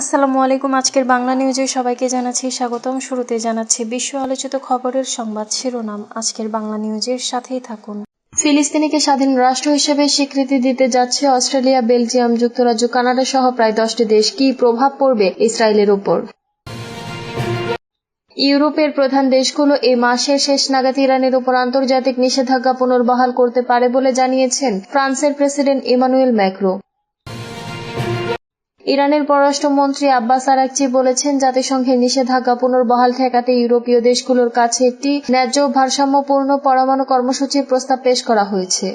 আসসালামু আলাইকুম, আজকের বাংলা নিউজে সবাইকে জানাচ্ছি স্বাগতম। শুরুতে জানাচ্ছি বিশ্ব আলোচিত খবরের সংবাদ শিরোনাম। আজকের বাংলা নিউজের সাথেই থাকুন। ফিলিস্তিনিকে স্বাধীন রাষ্ট্র হিসেবে স্বীকৃতি দিতে যাচ্ছে অস্ট্রেলিয়া, বেলজিয়াম, যুক্তরাজ্য, কানাডা সহ প্রায় দশটি দেশ। কি প্রভাব পড়বে ইসরায়েলের উপর? ইউরোপের প্রধান দেশগুলো এ মাসের শেষ নাগাদ ইরানের উপর আন্তর্জাতিক নিষেধাজ্ঞা পুনর্বহাল করতে পারে বলে জানিয়েছেন ফ্রান্সের প্রেসিডেন্ট ইমানুয়েল ম্যাক্রো। ইরানের পররাষ্ট্রমন্ত্রী আব্বাস আরাকচি বলেছেন, জাতিসংঘের নিষেধাজ্ঞা পুনর্বহাল ঠেকাতে ইউরোপীয় দেশগুলোর কাছে একটি ন্যায্য ভারসাম্যপূর্ণ পরমাণু কর্মসূচির প্রস্তাব পেশ করা হয়েছে।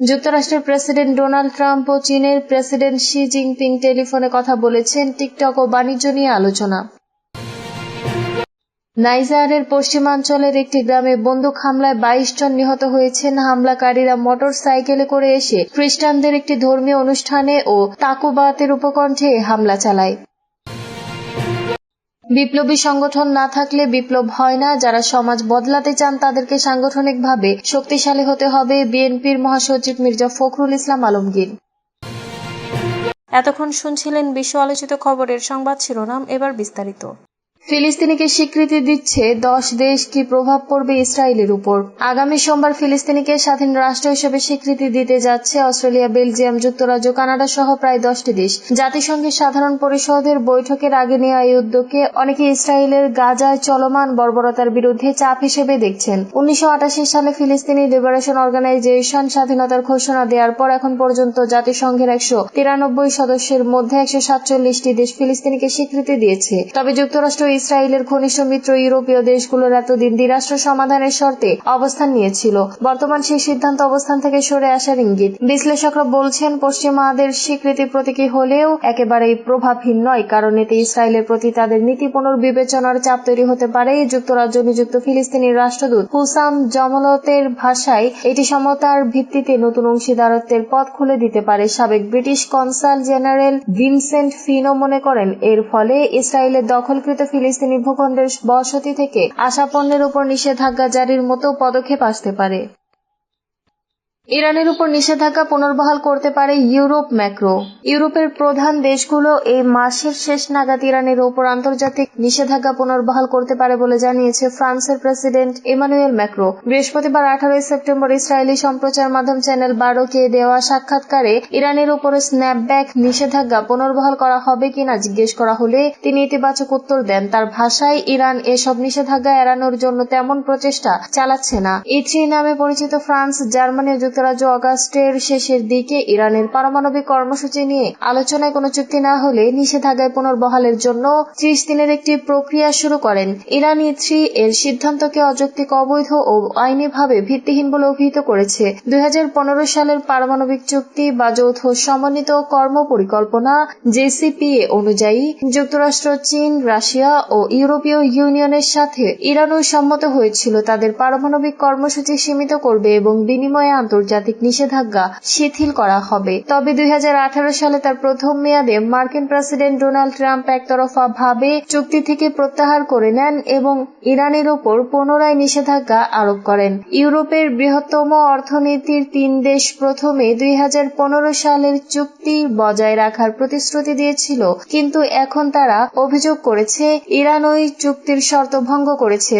যুক্তরাষ্ট্রের প্রেসিডেন্ট ডোনাল্ড ট্রাম্প ও চীনের প্রেসিডেন্ট শি জিনপিং টেলিফোনে কথা বলেছেন, টিকটক ও বাণিজ্য নিয়ে আলোচনা। নাইজারের পশ্চিমাঞ্চলের একটি গ্রামে বন্দুক হামলায় বাইশ জন নিহত হয়েছেন। হামলাকারীরা মোটর সাইকেলে করে এসে খ্রিস্টানদের একটি ধর্মীয় অনুষ্ঠানে ও তাকুবাতের উপকণ্ঠে হামলা চালায়। বিপ্লবী সংগঠন না থাকলে বিপ্লব হয় না। যারা সমাজ বদলাতে চান, তাদেরকে সাংগঠনিকভাবে শক্তিশালী হতে হবে। বিএনপির মহাসচিব মির্জা ফখরুল ইসলাম আলমগীর। এতক্ষণ শুনছিলেন বিশ্ব আলোচিত খবরের সংবাদ শিরোনাম, এবার বিস্তারিত। ফিলিস্তিনিকে স্বীকৃতি দিচ্ছে দশ দেশ কি প্রভাব পড়বে ইসরায়েলের উপর। আগামী সোমবার ফিলিস্তিনিকে স্বাধীন রাষ্ট্র হিসেবে স্বীকৃতি দিতে যাচ্ছে অস্ট্রেলিয়া, বেলজিয়াম, যুক্তরাজ্য, কানাডা সহ প্রায় দশটি দেশ। জাতিসংঘের সাধারণ পরিষদের বৈঠকের আগে নেওয়া এই উদ্যোগকে অনেকে ইসরায়েলের গাজায় চলমান বর্বরতার বিরুদ্ধে চাপ হিসেবে দেখছেন। উনিশশো আটাশি সালে ফিলিস্তিনি লিবারেশন অর্গানাইজেশন স্বাধীনতার ঘোষণা দেওয়ার পর এখন পর্যন্ত জাতিসংঘের একশো তিরানব্বই সদস্যের মধ্যে একশো সাতচল্লিশটি দেশ ফিলিস্তিনিকে স্বীকৃতি দিয়েছে। তবে যুক্তরাষ্ট্র ইসরায়েলের ঘনিষ্ঠ মিত্র ইউরোপীয় দেশগুলোর এতদিন দ্বিরাষ্ট্র সমাধানের শর্তে অবস্থান নিয়েছিল। বর্তমান সেই সিদ্ধান্ত অবস্থান থেকে সরে আসার ইঙ্গিত। বিশ্লেষকরা বলছেন পশ্চিমাদের স্বীকৃতি প্রতীকী হলেও একেবারেই প্রভাবহীন নয়, কারণ এতে ইসরায়েলের প্রতি তাদের নীতি পুনর্বিবেচনার চাপ তৈরি হতে পারে। যুক্তরাজ্য নিযুক্ত ফিলিস্তিনির রাষ্ট্রদূত হুসাম জমলতের ভাষায় এটি সমতার ভিত্তিতে নতুন অংশীদারত্বের পথ খুলে দিতে পারে। সাবেক British consul general Vincent Fean মনে করেন, এর ফলে ইসরায়েলের দখলকৃত ফিলিস্তিনি ভূখণ্ডের বসতি থেকে আসা পণ্যের উপর নিষেধাজ্ঞা জারির মতো পদক্ষেপ আসতে পারে। ইরানের উপর নিষেধাজ্ঞা পুনর্বহাল করতে পারে ইউরোপ ম্যাক্রো। ইউরোপের প্রধান দেশগুলো এই মাসের শেষ নাগাদ ইরানের উপর আন্তর্জাতিক নিষেধাজ্ঞা পুনর্বহাল করতে পারে বলে জানিয়েছে ফ্রান্সের প্রেসিডেন্ট ইমানুয়েল ম্যাক্রো। বৃহস্পতিবার আঠারোই সেপ্টেম্বর ইসরায়েলি সম্প্রচার মাধ্যম চ্যানেল বারোকে দেওয়া সাক্ষাৎকারে ইরানের উপরে স্ন্যাপব্যাক নিষেধাজ্ঞা পুনর্বহাল করা হবে কিনা জিজ্ঞেস করা হলে তিনি ইতিবাচক উত্তর দেন। তার ভাষায়, ইরান এসব নিষেধাজ্ঞা এড়ানোর জন্য তেমন প্রচেষ্টা চালাচ্ছে না। ইথ্রি নামে পরিচিত ফ্রান্স, জার্মানি ও যুক্তরাজ্য অগাস্টের শেষের দিকে ইরানের পারমাণবিক কর্মসূচি নিয়ে আলোচনায় কোনো চুক্তি না হলে নিষেধাজ্ঞায় পুনর্বহালের জন্য ত্রিশ দিনের একটি প্রক্রিয়া শুরু করেন। ইরান ইথ্রি এর সিদ্ধান্তকে অযৌক্তিক, অবৈধ ও আইনিভাবে ভিত্তিহীন বলে অভিহিত করেছে। দুই হাজার পনেরো সালের পারমাণবিক চুক্তি বা যৌথ সমন্বিত কর্ম পরিকল্পনা জেসিপিএ অনুযায়ী যুক্তরাষ্ট্র, চীন, রাশিয়া ও ইউরোপীয় ইউনিয়নের সাথে ইরানও সম্মত হয়েছিল তাদের পারমাণবিক কর্মসূচি সীমিত করবে এবং বিনিময়ে আন্তর্জাতিক নিষেধাজ্ঞা শিথিল করা হবে। তবে দুই সালে তার প্রথম মেয়াদে মার্কিন প্রেসিডেন্ট ডোনাল্ড ট্রাম্প একতরফা ভাবে চুক্তি থেকে প্রত্যাহার করে নেন এবং ইরানের ওপর পুনরায় নিষেধাজ্ঞা আরোপ করেন। ইউরোপের বৃহত্তম অর্থনীতির তিন দেশ প্রথমে দুই হাজার পনেরো সালের চুক্তি বজায় রাখার প্রতিশ্রুতি দিয়েছিল, কিন্তু এখন তারা অভিযোগ করেছে, ইরান ওই চুক্তির শর্ত ভঙ্গ করেছে।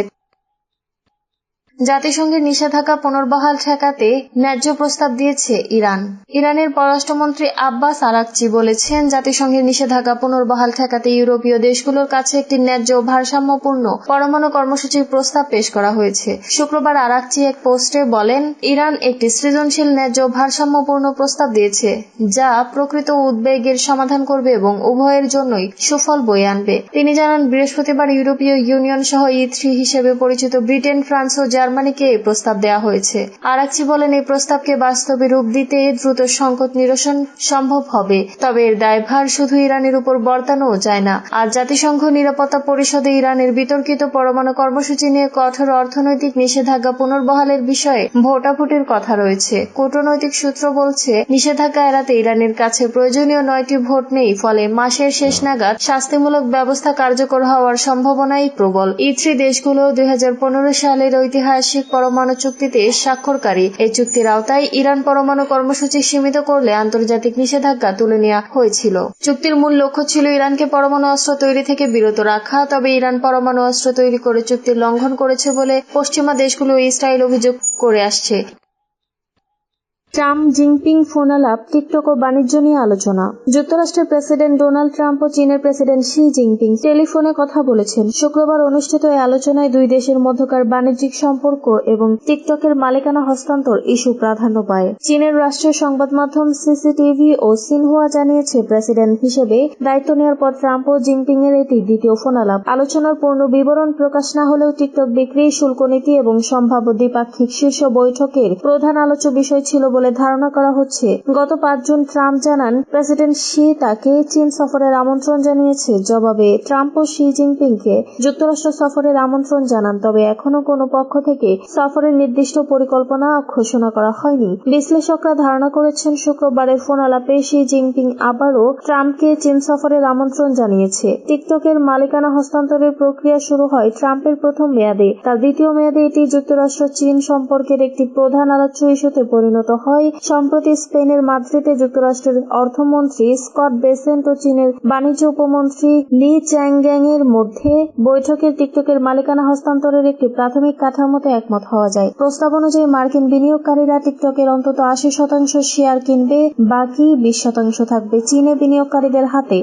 জাতিসংঘের নিষেধাজ্ঞা পুনর্বহাল ঠেকাতে ন্যায্য প্রস্তাব দিয়েছে ইরান। ইরানের পররাষ্ট্রমন্ত্রী আব্বাস আরাকচি বলেছেন, জাতিসংঘের নিষেধাজ্ঞা পুনর্বহাল ঠেকাতে ইউরোপীয় দেশগুলোর কাছে একটি ন্যায্য ভারসাম্যপূর্ণ পরমাণু কর্মসূচির প্রস্তাব পেশ করা হয়েছে। শুক্রবার আরাকচি এক পোস্টে বলেন, ইরান একটি সৃজনশীল ন্যায্য ভারসাম্যপূর্ণ প্রস্তাব দিয়েছে, যা প্রকৃত উদ্বেগের সমাধান করবে এবং উভয়ের জন্যই সুফল বয়ে আনবে। তিনি জানান, বৃহস্পতিবার ইউরোপীয় ইউনিয়ন সহ ই হিসেবে পরিচিত ব্রিটেন, ফ্রান্স ও জার্মানিকে এই প্রস্তাব দেওয়া হয়েছে। আরাকচি বলেন, এই প্রস্তাবকে বাস্তবে রূপ দিতে দ্রুত সংকট নিরসন সম্ভব হবে। তবে এর দায়ভার শুধু ইরানের উপর বর্তানো যায় না। আর জাতিসংঘ নিরাপত্তা পরিষদে ইরানের বিতর্কিত পরমাণু কর্মসূচি নিয়ে কঠোর অর্থনৈতিক নিষেধাজ্ঞা পুনর্বহালের বিষয়ে ভোটাভুটির কথা রয়েছে। কূটনৈতিক সূত্র বলছে, নিষেধাজ্ঞা এড়াতে ইরানের কাছে প্রয়োজনীয় নয়টি ভোট নেই, ফলে মাসের শেষ নাগাদ শাস্তিমূলক ব্যবস্থা কার্যকর হওয়ার সম্ভাবনাই প্রবল। ই থ্রি দেশগুলো দুই হাজার পনেরো সালের ঐতিহাসিক ঐতিহাসিক পরমাণু চুক্তিতে স্বাক্ষরকারী। এই চুক্তির আওতায় ইরান পরমাণু কর্মসূচি সীমিত করলে আন্তর্জাতিক নিষেধাজ্ঞা তুলে নেওয়া হয়েছিল। চুক্তির মূল লক্ষ্য ছিল ইরানকে পরমাণু অস্ত্র তৈরি থেকে বিরত রাখা, তবে ইরান পরমাণু অস্ত্র তৈরি করে চুক্তি লঙ্ঘন করেছে বলে পশ্চিমা দেশগুলো ইসরায়েল অভিযোগ করে আসছে। ট্রাম্প, জিনপিং, ফোনালাপ, টিকটক ও বাণিজ্য নিয়ে আলোচনা। যুক্তরাষ্ট্রের প্রেসিডেন্ট ডোনাল্ড ট্রাম্প ও চীনের প্রেসিডেন্ট শি জিনপিং টেলিফোনে কথা বলেছেন। শুক্রবার অনুষ্ঠিত এই আলোচনায় দুই দেশের মধ্যকার বাণিজ্যিক সম্পর্ক এবং টিকটকের মালিকানা হস্তান্তর ইস্যু প্রাধান্য পায়। চীনের রাষ্ট্রীয় সংবাদ মাধ্যম সিসিটিভি ও সিনহুয়া জানিয়েছে, প্রেসিডেন্ট হিসেবে দায়িত্ব নেওয়ার পর ট্রাম্প ও জিনপিং এর এটি দ্বিতীয় ফোনালাপ। আলোচনার পূর্ণ বিবরণ প্রকাশ না হলেও টিকটক বিক্রি, শুল্ক নীতি এবং সম্ভাব্য দ্বিপাক্ষিক শীর্ষ বৈঠকের প্রধান আলোচ্য বিষয় ছিল বলে ধারণা করা হচ্ছে। গত পাঁচ জুন ট্রাম্প জানান, প্রেসিডেন্ট শি তাকে চীন সফরের আমন্ত্রণ জানিয়েছে। জবাবে ট্রাম্প ও শি জিনপিংকে যুক্তরাষ্ট্র সফরের আমন্ত্রণ জানান, তবে এখনও কোনো পক্ষ থেকে সফরের নির্দিষ্ট পরিকল্পনা ঘোষণা করা হয়নি। বিশ্লেষকরা ধারণা করেছেন শুক্রবারের ফোন আলাপে শি জিনপিং আবারও ট্রাম্পকে চীন সফরের আমন্ত্রণ জানিয়েছে। টিকটকের মালিকানা হস্তান্তরের প্রক্রিয়া শুরু হয় ট্রাম্পের প্রথম মেয়াদে। তার দ্বিতীয় মেয়াদে এটি যুক্তরাষ্ট্র চীন সম্পর্কের একটি প্রধান আলোচ্য ইস্যুতে পরিণত হয়। সম্প্রতি স্পেনের মাদ্রিদে যুক্তরাষ্ট্রের অর্থমন্ত্রী স্কট বেসেন্ট ও চীনের বাণিজ্য উপমন্ত্রী লি চ্যাংগ্যাং এর মধ্যে বৈঠকের টিকটকের মালিকানা হস্তান্তরের একটি প্রাথমিক কাঠামোতে একমত হওয়া যায়। প্রস্তাব অনুযায়ী মার্কিন বিনিয়োগকারীরা টিকটকের অন্তত আশি শতাংশ শেয়ার কিনবে, বাকি বিশ শতাংশ থাকবে চীনে বিনিয়োগকারীদের হাতে।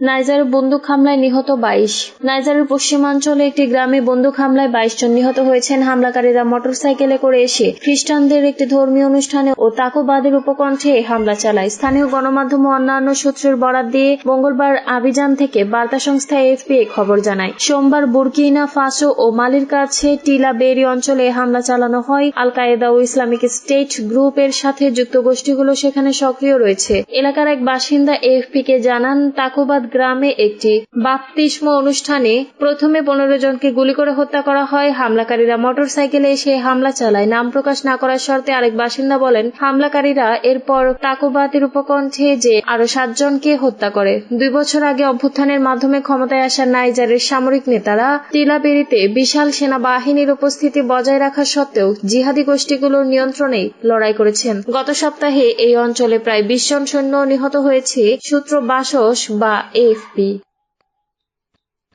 নাইজারে বন্দুক হামলায় নিহত বাইশ। নাইজারের পশ্চিমাঞ্চলে একটি গ্রামে বন্দুক হামলায় বাইশ জন নিহত হয়েছেন। হামলাকারীরা মোটরসাইকেলে করে এসে খ্রিস্টানদের একটি ধর্মীয় অনুষ্ঠানে ও তাকোবাদের উপকণ্ঠে হামলা চালায়। স্থানীয় গণমাধ্যম ও অন্যান্য সূত্রের বরাত দিয়ে মঙ্গলবার আবিজান থেকে বার্তা সংস্থা এফপি খবর জানায়। সোমবার বুরকিনা ফাসো ও মালির কাছে টিলা বেরি অঞ্চলে হামলা চালানো হয়। আল কায়েদা ও ইসলামিক স্টেট গ্রুপের সাথে যুক্ত গোষ্ঠীগুলো সেখানে সক্রিয় রয়েছে। এলাকার এক বাসিন্দা এফপি কে জানান, তাকোবাদ গ্রামে একটি বাপতিস্ম অনুষ্ঠানে প্রথমে পনেরো জনকে গুলি করে হত্যা করা হয়। হামলাকারীরা মোটর সাইকেলে এসে হামলা চালায়। নাম প্রকাশ না করার শর্তে আরেক বাসিন্দা বলেন, হামলাকারীরা এরপর তাকুবাতের উপকণ্ঠে যে আরও সাতজনকে হত্যা করে। দুই বছর আগে অভ্যুত্থানের মাধ্যমে ক্ষমতায় আসা নাইজারের সামরিক নেতারা টিলাবেরিতে বিশাল সেনাবাহিনীর উপস্থিতি বজায় রাখা সত্ত্বেও জিহাদি গোষ্ঠীগুলোর নিয়ন্ত্রণেই লড়াই করেছেন। গত সপ্তাহে এই অঞ্চলে প্রায় বিশ জন সৈন্য নিহত হয়েছে। সূত্র বাসস বা ASB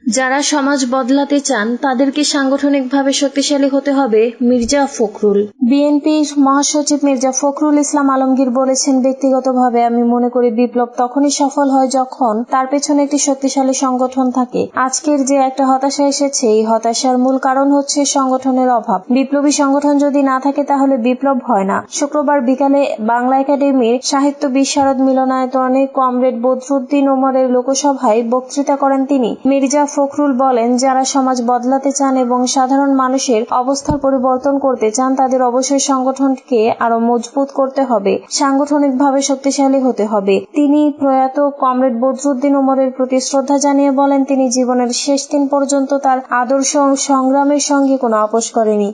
যারা সমাজ বদলাতে চান, তাদেরকে সাংগঠনিকভাবে শক্তিশালী হতে হবে মির্জা ফখরুল। বিএনপির মহাসচিব মির্জা ফখরুল ইসলাম আলমগীর বলেছেন, ব্যক্তিগতভাবে আমি মনে করি বিপ্লব তখনই সফল হয় যখন তার পেছনে একটি শক্তিশালী সংগঠন থাকে। আজকের যে একটা হতাশা এসেছে, এই হতাশার মূল কারণ হচ্ছে সংগঠনের অভাব। বিপ্লবী সংগঠন যদি না থাকে, তাহলে বিপ্লব হয় না। শুক্রবার বিকালে বাংলা একাডেমির সাহিত্য বিশারদ মিলনায়তনে কমরেড বদরুদ্দিন ওমরের লোকসভায় বক্তৃতা করেন তিনি। মির্জা ফখরুল বলেন, যারা সমাজ বদলাতে চান এবং সাধারণ মানুষের অবস্থার পরিবর্তন করতে চান, তাদের অবশ্যই সংগঠনকে আরও মজবুত করতে হবে, সাংগঠনিকভাবে শক্তিশালী হতে হবে। তিনি প্রয়াত কমরেড বদরুদ্দিন ওমরের প্রতি শ্রদ্ধা জানিয়ে বলেন, তিনি জীবনের শেষ দিন পর্যন্ত তার আদর্শ সংগ্রামের সঙ্গে কোনো আপোষ করেনি।